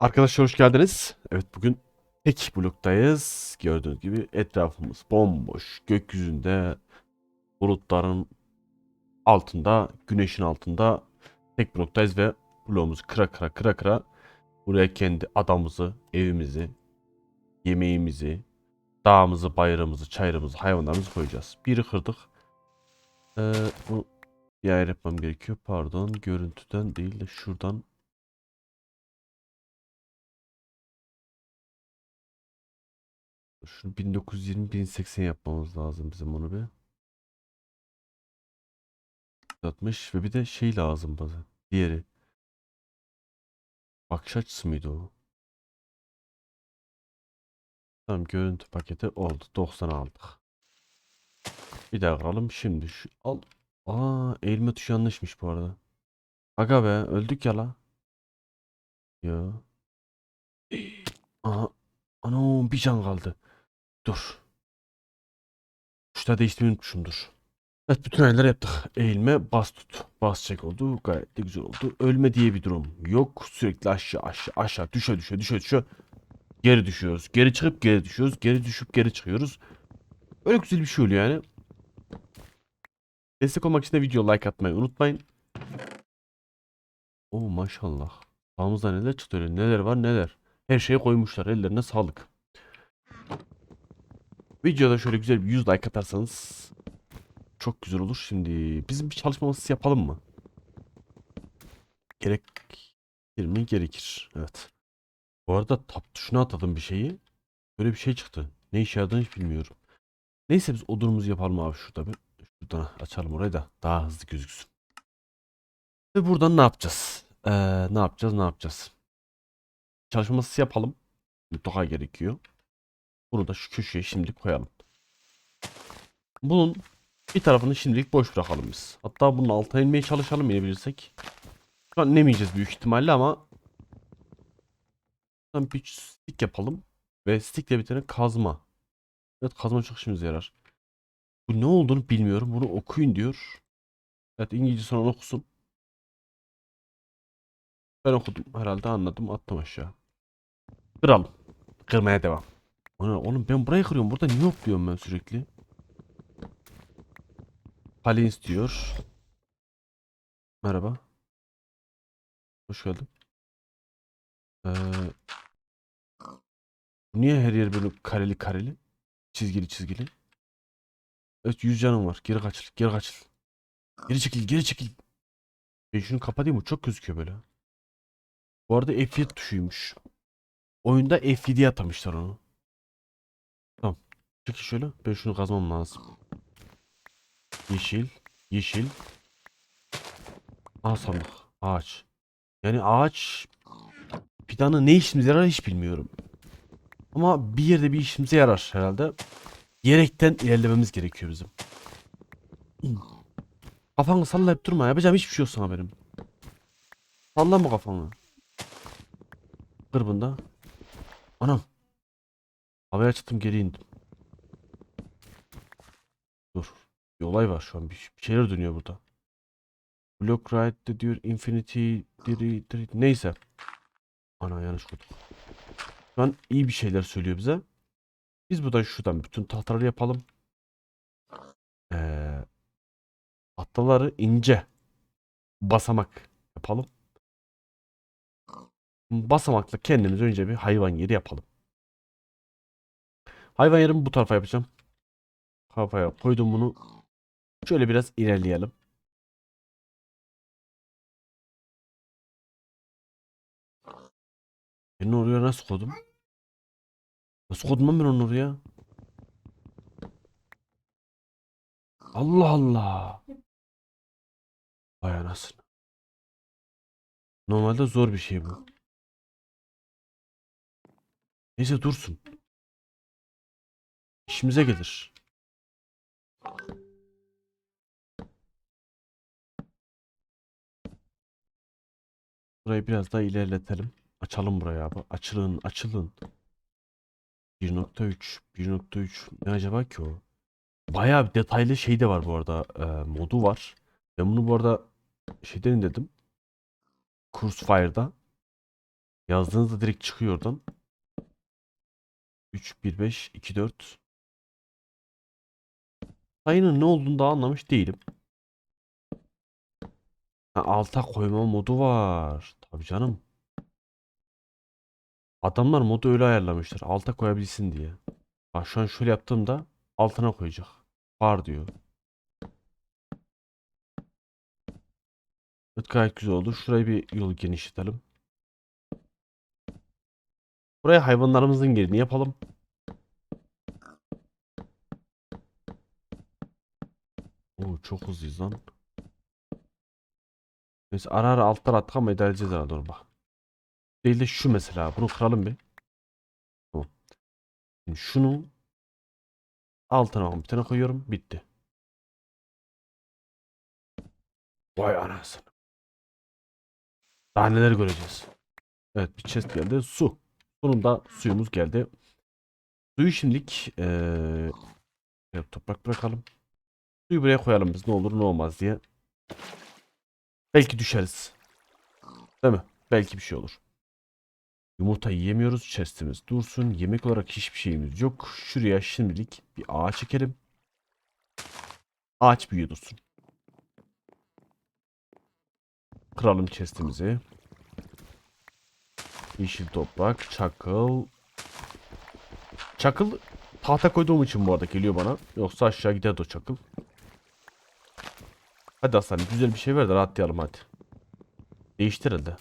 Arkadaşlar hoş geldiniz. Evet bugün tek bloktayız. Gördüğünüz gibi etrafımız bomboş. Gökyüzünde bulutların altında, güneşin altında tek bloktayız ve bloğumuzu kıra kıra kıra kıra buraya kendi adamımızı, evimizi, yemeğimizi, dağımızı, bayırımızı, çayırımızı, hayvanlarımızı koyacağız. Biri kırdık. Ee, bu bir ayar yapmam gerekiyor. Pardon, görüntüden değil de şuradan Şunu 1920-1080 yapmamız lazım bizim onu bir. 60 ve bir de şey lazım bana. Diğeri. Bakış açısı mıydı o? Tamam görüntü paketi oldu. 90 aldık. Bir daha alalım. Şimdi şu al. Aa eğilme tuşu yanlışmış bu arada. Aga be öldük ya la. Ya. Aha. Ana bir can kaldı. Dur. Tuşları değiştirmeyi unutmuşumdur. Evet bütün ayarları yaptık. Eğilme, bas tut. Bas çek oldu. Gayet de güzel oldu. Ölme diye bir durum yok. Sürekli aşağı aşağı aşağı düşe düşe düşe düşe. Geri düşüyoruz. Geri çıkıp geri düşüyoruz. Geri düşüp geri çıkıyoruz. Öyle güzel bir şey oluyor yani. Destek olmak için de video like atmayı unutmayın. Oo maşallah. Sağımızda neler çıktı öyle. Neler var neler. Her şeye koymuşlar. Ellerine sağlık. Videoda şöyle güzel bir 100 like atarsanız çok güzel olur. Şimdi bizim bir çalışma masası yapalım mı? Gerekir mi? Gerekir. Evet. Bu arada tap tuşuna atadım bir şeyi. Böyle bir şey çıktı. Ne işe yaradığını hiç bilmiyorum. Neyse biz odunumuzu yapalım abi şurada bir. Şuradan açalım orayı da daha hızlı gözüksün. Ve buradan ne yapacağız? Ee, ne yapacağız? Ne yapacağız? Çalışma masası yapalım. Mutlaka gerekiyor. Bunu da şu köşeye şimdi koyalım. Bunun bir tarafını şimdilik boş bırakalım biz. Hatta bunun altına inmeye çalışalım inebilirsek. Şu an inemeyeceğiz büyük ihtimalle ama bir stick yapalım. Ve stickle bir tane kazma. Evet kazma çok işimize yarar. Bu ne olduğunu bilmiyorum. Bunu okuyun diyor. Evet İngilizce sonra okusun. Ben okudum herhalde anladım attım aşağı. Kıralım. Kırmaya devam. Ana, oğlum ben burayı kırıyorum. Burada niye hopluyorum ben sürekli? Palins diyor. Merhaba. Hoş geldin. Ee, niye her yer böyle kareli kareli? Çizgili çizgili. Evet 100 canım var. Geri kaçıl. Geri kaçıl. Geri çekil. Geri çekil. Ben şunu kapatayım mı? Çok gözüküyor böyle. Bu arada F7 tuşuymuş. Oyunda F7'ye atamışlar onu. Tamam. Çekil şöyle. Ben şunu kazmam lazım. Yeşil. Yeşil. Aa sandık. Ağaç. Yani ağaç fidanı ne işimize yarar hiç bilmiyorum. Ama bir yerde bir işimize yarar herhalde. Yerekten ilerlememiz gerekiyor bizim. Kafanı sallayıp durma. Yapacağım hiçbir şey yok sana benim. Sallama kafanı. Kır bunda. Anam. Havaya çıktım geri indim. Dur. Bir olay var şu an. Bir, bir şeyler dönüyor burada. Block right diyor. Infinity. Diri, diri. Neyse. Ana yanlış kurduk. Şu an iyi bir şeyler söylüyor bize. Biz buradan şuradan bütün tahtaları yapalım. Ee, tahtaları ince basamak yapalım. Basamakla kendimiz önce bir hayvan yeri yapalım. Hayvan yerimi bu tarafa yapacağım. Kafaya koydum bunu. Şöyle biraz ilerleyelim. Ben oraya nasıl koydum? Nasıl koydum ben onu oraya? Allah Allah. Vay anasını. Normalde zor bir şey bu. Neyse dursun. İşimize gelir. Burayı biraz daha ilerletelim. Açalım burayı abi. Açılın, açılın. 1.3, 1.3 ne acaba ki o? Bayağı bir detaylı şey de var bu arada. e, modu var. Ben bunu bu arada şeyden indirdim. Coursfire'da. Yazdığınızda direkt çıkıyor oradan. 3, 1, 5, 2, 4. Sayının ne olduğunu daha anlamış değilim. Alta koyma modu var. Tabii canım. Adamlar modu öyle ayarlamışlar. Alta koyabilsin diye. Bak şu an şöyle yaptığımda altına koyacak. Var diyor. Evet gayet güzel oldu. Şurayı bir yol genişletelim. Buraya hayvanlarımızın yerini yapalım. Oo, çok hızlıyız lan. Neyse ara ara alttan attık ama idare edeceğiz herhalde onu bak. Değil de şu mesela. Bunu kıralım bir. Tamam. Şimdi şunu altına bakın bir tane koyuyorum. Bitti. Vay anasını. Daha neler göreceğiz. Evet bir chest geldi. Su. Sonunda suyumuz geldi. Suyu şimdilik evet, toprak bırakalım. Suyu buraya koyalım biz ne olur ne olmaz diye. Belki düşeriz. Değil mi? Belki bir şey olur. Yumurta yiyemiyoruz. Chestimiz dursun. Yemek olarak hiçbir şeyimiz yok. Şuraya şimdilik bir ağaç çekelim. Ağaç büyüyor dursun. Kıralım chestimizi. Yeşil toprak, çakıl. Çakıl tahta koyduğum için bu arada geliyor bana. Yoksa aşağı gider o çakıl. Hadi Aslan güzel bir şey ver de rahatlayalım hadi. Değiştir elde.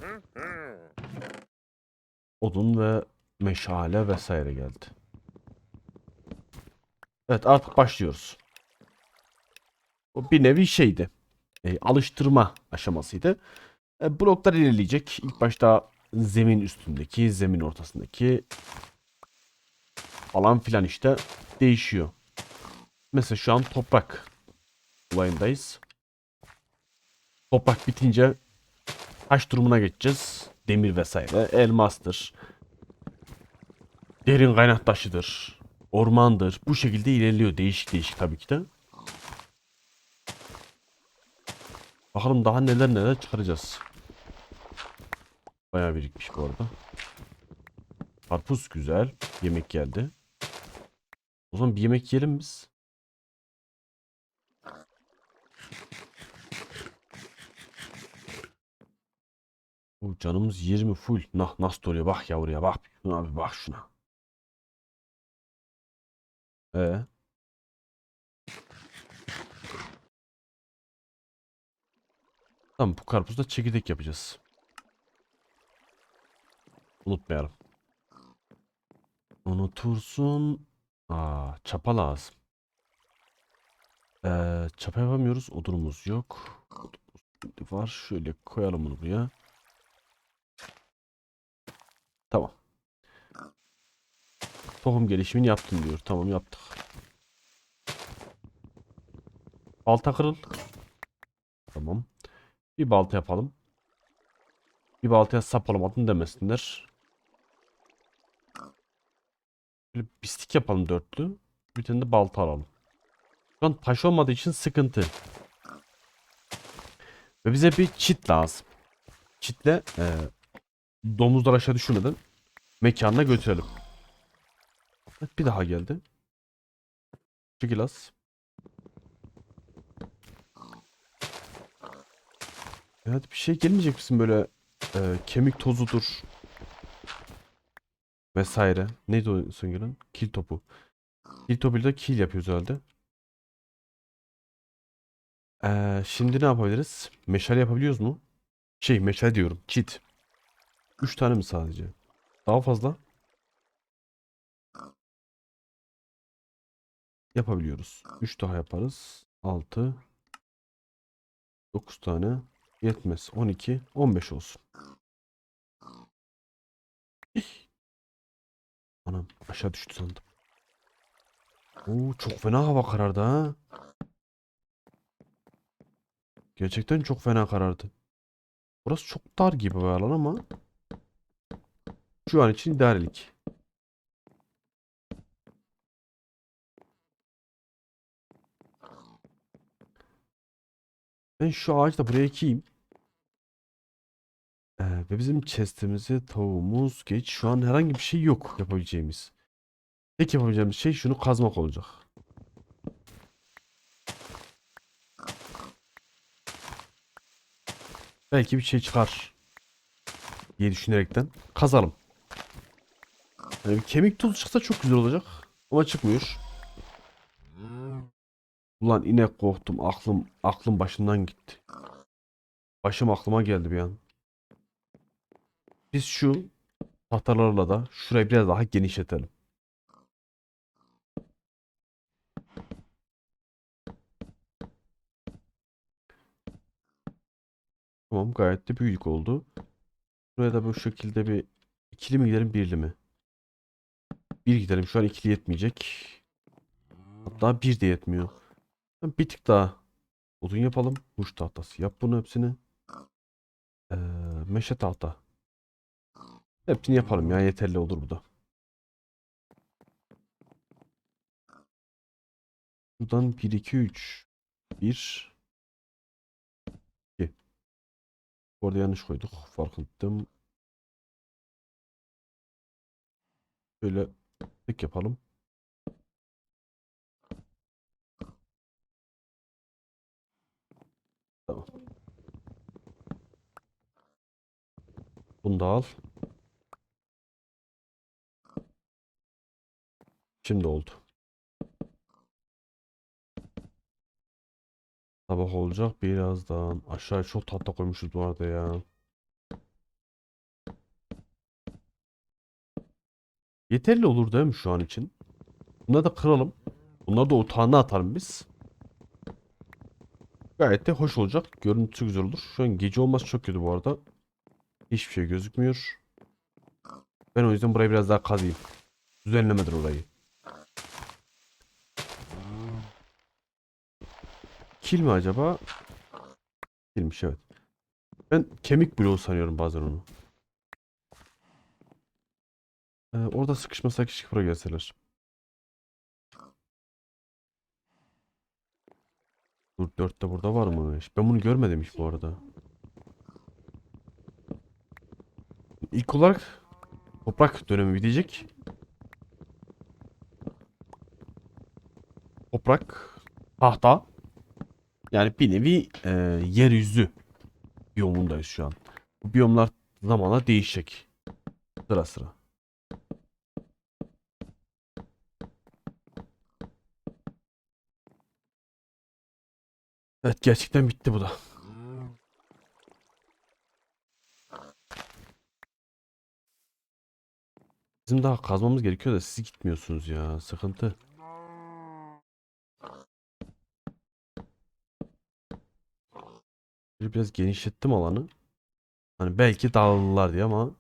Odun ve meşale vesaire geldi. Evet artık başlıyoruz. Bu bir nevi şeydi. E, alıştırma aşamasıydı. E, bloklar ilerleyecek. İlk başta zemin üstündeki, zemin ortasındaki falan filan işte değişiyor. Mesela şu an toprak olayındayız. Toprak bitince taş durumuna geçeceğiz. Demir vesaire, elmastır. Derin kaynak taşıdır. Ormandır. Bu şekilde ilerliyor. Değişik değişik tabii ki de. Bakalım daha neler neler çıkaracağız. Bayağı birikmiş bu arada. Karpuz güzel. Yemek geldi. O zaman bir yemek yiyelim biz. Bu canımız 20 full. Nah nasıl oluyor? Bak yavruya bak. Şuna abi bak şuna. Ee? Tamam bu karpuzda çekirdek yapacağız. Unutmayalım. Unutursun. Aa, çapa lazım. Ee, çapa yapamıyoruz. Odunumuz yok. Var. Şöyle koyalım bunu buraya. Tamam. Tohum gelişimini yaptım diyor. Tamam yaptık. Balta kırıl. Tamam. Bir balta yapalım. Bir baltaya sap olamadın demesinler. Böyle bistik yapalım dörtlü. Bir tane de balta alalım. Şu an taş olmadığı için sıkıntı. Ve bize bir çit lazım. Çitle e, domuzlar aşağı düşürmeden mekanına götürelim. Evet, bir daha geldi. Çekil az. Evet bir şey gelmeyecek misin böyle e, kemik tozudur vesaire. Neydi o son? Kil topu. Kil topuyla kill yapıyoruz herhalde. Ee, şimdi ne yapabiliriz? Meşale yapabiliyoruz mu? Şey meşale diyorum. Çit. 3 tane mi sadece? Daha fazla? Yapabiliyoruz. 3 daha yaparız. 6 9 tane yetmez. 12 15 olsun. Anam aşağı düştü sandım. Oo çok fena hava karardı ha. Gerçekten çok fena karardı. Burası çok dar gibi bir alan ama şu an için idarelik. Ben şu ağacı da buraya ekeyim. Ee, ve bizim chest'imizi tavuğumuz geç. Şu an herhangi bir şey yok yapabileceğimiz. Tek yapabileceğimiz şey şunu kazmak olacak. Belki bir şey çıkar diye düşünerekten kazalım. Yani bir kemik tozu çıksa çok güzel olacak. Ama çıkmıyor. Ulan inek korktum. Aklım aklım başından gitti. Başım aklıma geldi bir an. Biz şu tahtalarla da şurayı biraz daha genişletelim. Tamam gayet de büyük oldu. Buraya da bu şekilde bir ikili mi gidelim birli mi? Bir gidelim şu an ikili yetmeyecek. Hatta bir de yetmiyor. Bir tık daha odun yapalım. Huş tahtası. Yap bunu hepsini. Ee, meşe tahta. Hepsini yapalım ya yeterli olur bu da. Buradan 1 2 3 1 2 Orada yanlış koyduk. Farkındayım. Şöyle tek yapalım. Tamam. Bunu da al. Şimdi oldu. Sabah olacak birazdan. Aşağı çok tahta koymuşuz bu arada ya. Yeterli olur değil mi şu an için? Bunları da kıralım. Bunları da otağına atalım biz. Gayet de hoş olacak. Görüntüsü güzel olur. Şu an gece olması çok kötü bu arada. Hiçbir şey gözükmüyor. Ben o yüzden burayı biraz daha kazıyım. Düzenlemedir orayı. Kil mi acaba? Kilmiş evet. Ben kemik bloğu sanıyorum bazen onu. Ee, orada sıkışmasak keşke buraya gelseler. Dur 4 de burada varmış. Ben bunu görmedim hiç bu arada. İlk olarak toprak dönemi bitecek. Toprak, tahta. Yani bir nevi e, yeryüzü biyomundayız şu an. Bu biyomlar zamanla değişecek. Sıra sıra. Evet gerçekten bitti bu da. Bizim daha kazmamız gerekiyor da siz gitmiyorsunuz ya. Sıkıntı. Biraz genişlettim alanı. Hani belki dağılırlar diye ama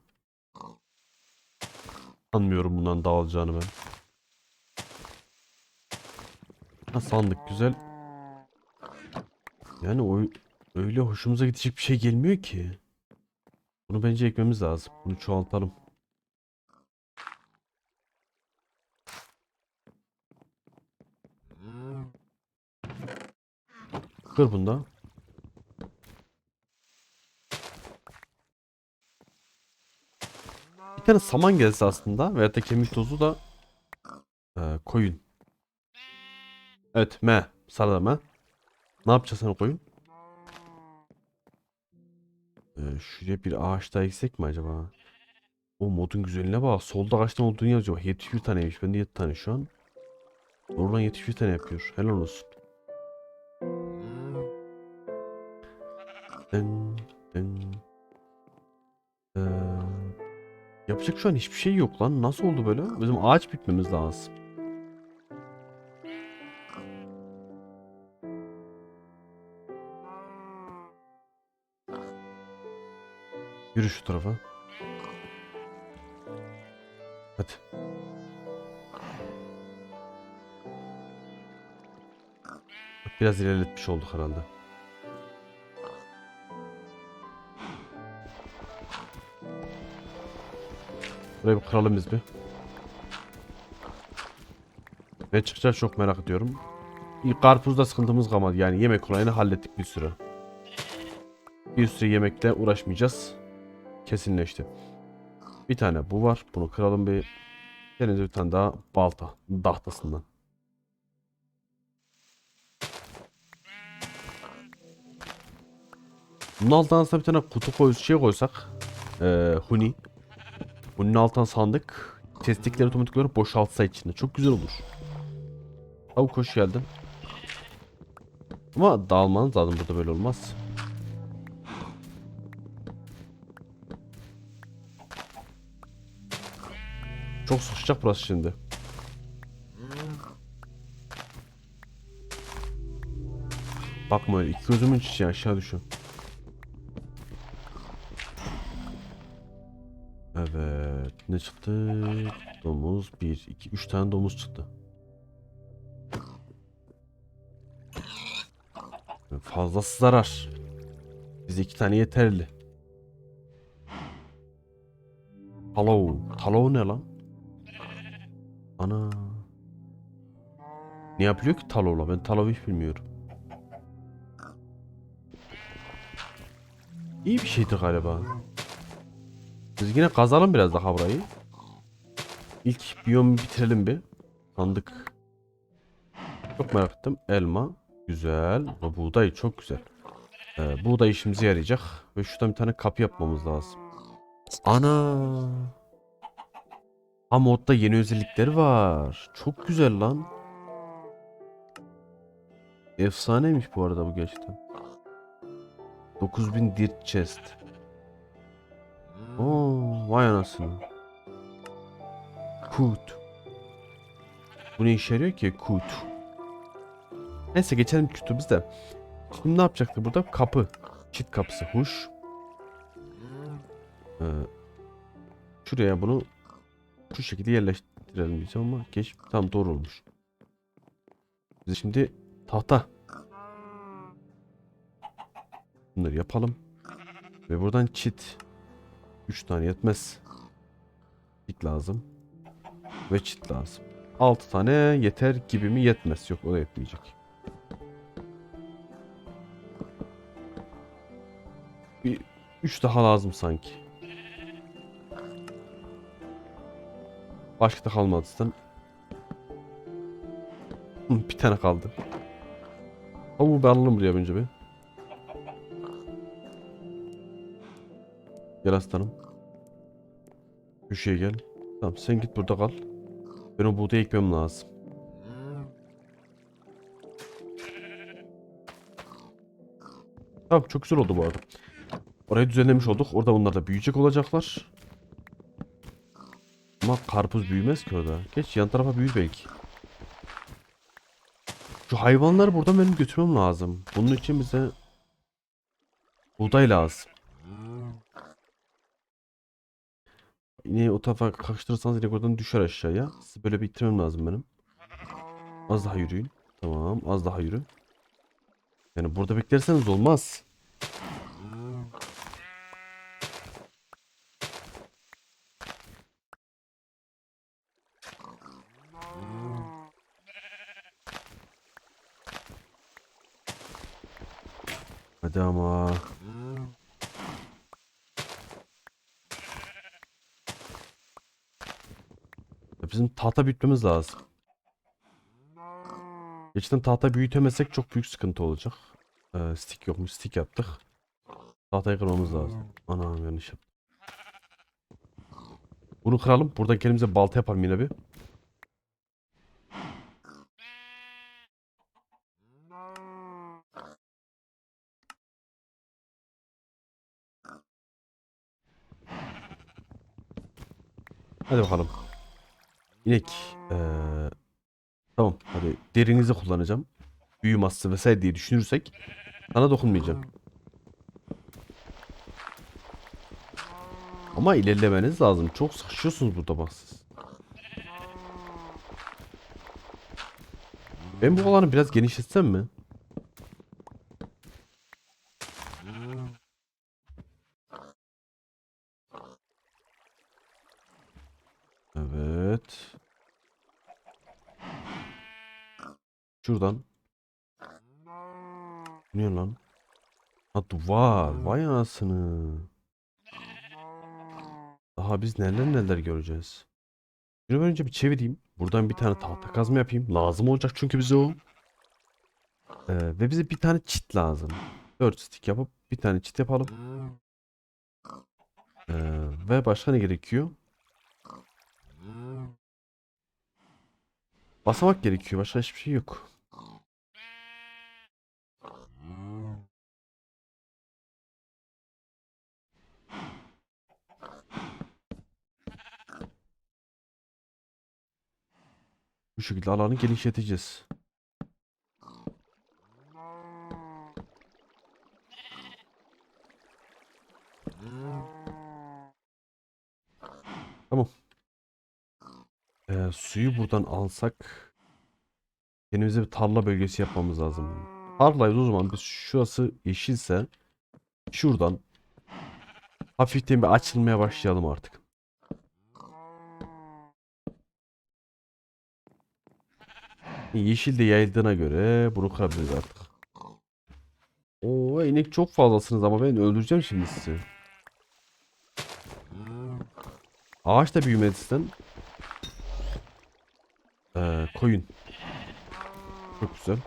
sanmıyorum bundan dağılacağını ben. Ha, sandık güzel. Yani o öyle hoşumuza gidecek bir şey gelmiyor ki. Bunu bence ekmemiz lazım. Bunu çoğaltalım. Kır bunda. Bir tane saman gelse aslında veya da kemik tozu da e, koyun. Evet me. Sarıda me. Ne yapacağız sen koyun? Ee, şuraya bir ağaç daha eksek mi acaba? O modun güzelliğine bak. Solda kaç tane olduğunu yazıyor. 71 taneymiş. Bende 7 tane şu an. Oradan 71 tane yapıyor. Helal olsun. Dın, dın. Ee, yapacak şu an hiçbir şey yok lan. Nasıl oldu böyle? Bizim ağaç bitmemiz lazım. Yürü şu tarafa. Hadi. Biraz ilerletmiş olduk herhalde. Burayı bir kıralım biz bir. Ne çıkacak çok merak ediyorum. İlk karpuzda sıkıntımız kalmadı. Yani yemek olayını hallettik bir süre. Bir süre yemekle uğraşmayacağız. Kesinleşti. Bir tane bu var. Bunu kıralım bir. Kendimize bir tane daha balta. Dahtasından. Bunun altına aslında bir tane kutu koy şey koysak. Eee huni. Bunun altına sandık. Testikleri otomatik olarak boşaltsa içinde. Çok güzel olur. Tavuk hoş geldin. Ama dağılmanız lazım burada böyle olmaz. Çok sıkışacak burası şimdi. Bakma öyle. İki gözümün içi aşağı düşüyor. Evet. Ne çıktı? Domuz. 1, 2, 3 tane domuz çıktı. Fazlası zarar. Bize iki tane yeterli. Talov. Talov ne lan? Ana. Ne yapıyor ki talovla? Ben talov'u hiç bilmiyorum. İyi bir şeydi galiba. Biz yine kazalım biraz daha burayı. İlk biyomu bitirelim bir. Sandık. Çok merak ettim. Elma. Güzel. Buğday çok güzel. Ee, buğday işimize yarayacak. Ve şuradan bir tane kapı yapmamız lazım. Ana. Ha modda yeni özellikleri var. Çok güzel lan. Efsaneymiş bu arada bu gerçekten. 9000 dirt chest. Oo, vay anasını. Kut. Bu ne işe yarıyor ki? Kut. Neyse geçelim kutu bizde. Şimdi ne yapacaktık burada? Kapı. Çit kapısı. Huş. Ee, şuraya bunu şu şekilde yerleştirelim diyeceğim ama geç tam doğru olmuş. Biz şimdi tahta. Bunları yapalım. Ve buradan çit. 3 tane yetmez. Çit lazım. Ve çit lazım. 6 tane yeter gibi mi yetmez. Yok o da yetmeyecek. Bir 3 daha lazım sanki. Başka da kalmadı zaten. Bir tane kaldı. Tavuğu ben alalım buraya önce bir. Gel aslanım. Köşeye gel. Tamam sen git burada kal. Ben o buğdayı ekmem lazım. Tamam çok güzel oldu bu arada. Orayı düzenlemiş olduk. Orada bunlar da büyüyecek olacaklar. Ama karpuz büyümez ki orada. Geç yan tarafa büyür belki. Şu hayvanları buradan benim götürmem lazım. Bunun için bize buğday lazım. Yine o tarafa kaçtırırsanız direkt oradan düşer aşağıya. Sizi böyle bir ittirmem lazım benim. Az daha yürüyün. Tamam az daha yürü. Yani burada beklerseniz olmaz. Hadi ama. Bizim tahta büyütmemiz lazım. Geçten tahta büyütemezsek çok büyük sıkıntı olacak. Ee, stick yokmuş. Stick yaptık. Tahtayı kırmamız lazım. Anam yanlış yaptım. Bunu kıralım. Buradan kendimize balta yapalım yine bir. Hadi bakalım. İnek. Ee, tamam hadi derinizi kullanacağım. Büyü masası vesaire diye düşünürsek sana dokunmayacağım. Ama ilerlemeniz lazım. Çok sıkışıyorsunuz burada bak siz. Ben bu alanı biraz genişletsem mi? Evet. Şuradan. Ne lan? Ha duvar. Vay anasını. Daha biz neler neler göreceğiz. Şunu önce bir çevireyim. Buradan bir tane tahta kazma yapayım. Lazım olacak çünkü bize o. Ee, ve bize bir tane çit lazım. 4 stick yapıp bir tane çit yapalım. Ee, ve başka ne gerekiyor? Basamak gerekiyor. Başka hiçbir şey yok. Bu şekilde alanı genişleteceğiz. Tamam. Ee, suyu buradan alsak kendimize bir tarla bölgesi yapmamız lazım. Tarlayız o zaman biz şurası yeşilse şuradan hafiften bir açılmaya başlayalım artık. Yeşil de yayıldığına göre bunu kırabiliriz artık. Oo inek çok fazlasınız ama ben öldüreceğim şimdi sizi. Ağaç da büyümedi sizden. Ee, koyun. Çok güzel.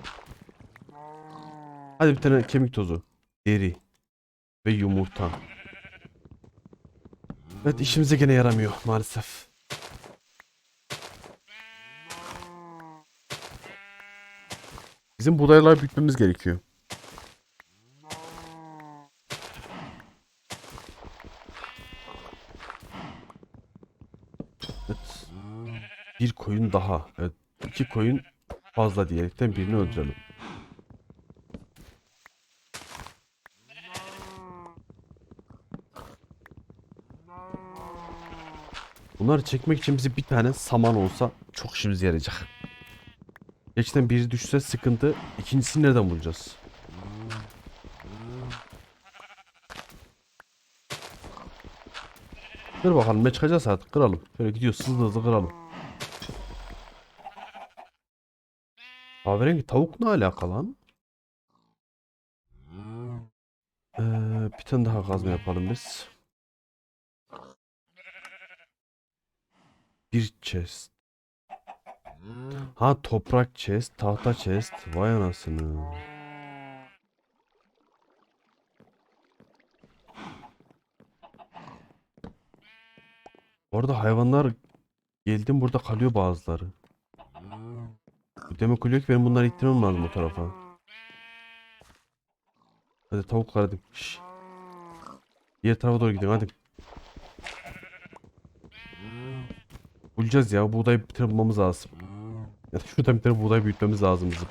Hadi bir tane kemik tozu. Deri. Ve yumurta. Evet işimize gene yaramıyor maalesef. Bizim buğdaylar büyütmemiz gerekiyor. Evet. Bir koyun daha. Evet. iki koyun fazla diyerekten birini öldürelim. Bunları çekmek için bize bir tane saman olsa çok işimize yarayacak. Gerçekten biri düşse sıkıntı. İkincisini nereden bulacağız? Dur bakalım ne çıkacağız artık kıralım. Şöyle gidiyoruz hızlı hızlı kıralım. Kahverengi tavuk ne alaka lan? Ee, bir tane daha kazma yapalım biz. Bir chest. Ha toprak chest, tahta chest. Vay anasını. Orada hayvanlar geldim burada kalıyor bazıları. Demek oluyor ki benim bunları ittirmem lazım o tarafa. Hadi tavuklar hadi. Şş. Diğer tarafa doğru gidin hadi. Bulacağız ya. Buğday bir tane bulmamız lazım. Şuradan bir tane buğday büyütmemiz lazım bizim.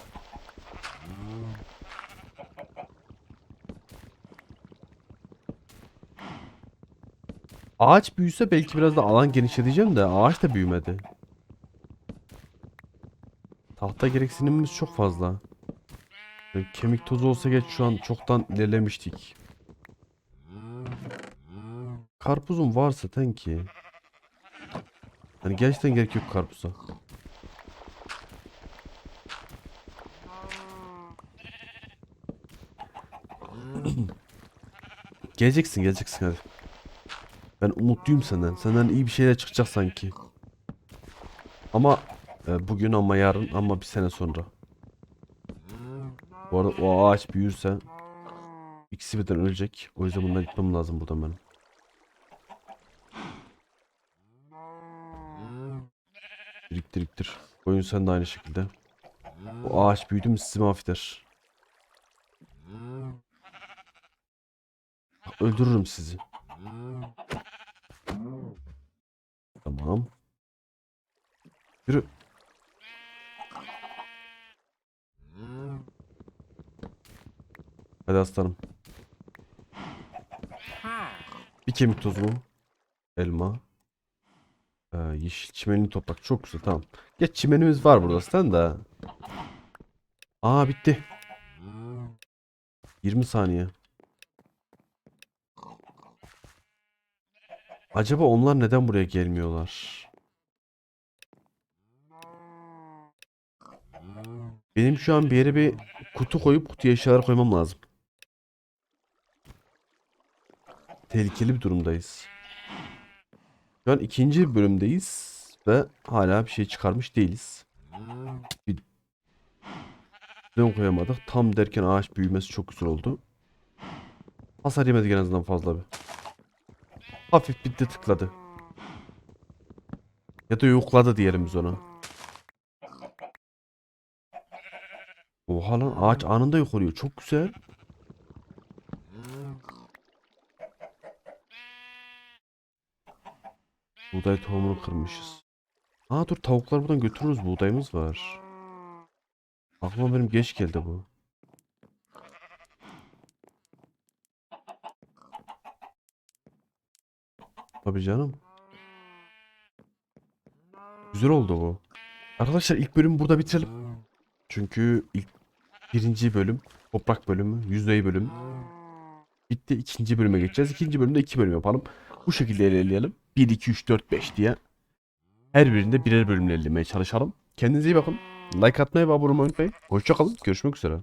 Ağaç büyüse belki biraz da alan genişleteceğim de ağaç da büyümedi. Tahta gereksinimimiz çok fazla. Kemik tozu olsa geç şu an çoktan ilerlemiştik. Karpuzum varsa ten ki. Hani gerçekten gerek yok karpuza. Geleceksin geleceksin hadi. Ben umutluyum senden. Senden iyi bir şeyler çıkacak sanki. Ama e, bugün ama yarın ama bir sene sonra. Bu arada o ağaç büyürse ikisi birden ölecek. O yüzden bundan gitmem lazım buradan benim. Biriktir biriktir. Oyun sen de aynı şekilde. O ağaç büyüdü mü sizi mahveder. Öldürürüm sizi. Tamam. Yürü. Hadi aslanım. Bir kemik tozu? Elma. Ee, yeşil çimenli toprak. Çok güzel tamam. Geç çimenimiz var burada sen de. Aa bitti. 20 saniye. Acaba onlar neden buraya gelmiyorlar? Benim şu an bir yere bir kutu koyup kutuya eşyalar koymam lazım. Tehlikeli bir durumdayız. Şu an ikinci bölümdeyiz ve hala bir şey çıkarmış değiliz. Bir Dön koyamadık. Tam derken ağaç büyümesi çok güzel oldu. Hasar yemedik en azından fazla bir. Hafif bitti tıkladı. Ya da yokladı diyelim biz ona. Oha lan ağaç anında yok oluyor. Çok güzel. Buğday tohumunu kırmışız. Aa dur tavuklar buradan götürürüz. Buğdayımız var. Aklıma benim geç geldi bu. Tabii canım. Güzel oldu bu. Arkadaşlar ilk bölümü burada bitirelim. Çünkü ilk birinci bölüm, toprak bölümü, yüzey bölüm bitti. İkinci bölüme geçeceğiz. İkinci bölümde iki bölüm yapalım. Bu şekilde ilerleyelim. 1, 2, 3, 4, 5 diye. Her birinde birer bölümle ilerlemeye çalışalım. Kendinize iyi bakın. Like atmayı ve abone olmayı unutmayın. Hoşçakalın. Görüşmek üzere.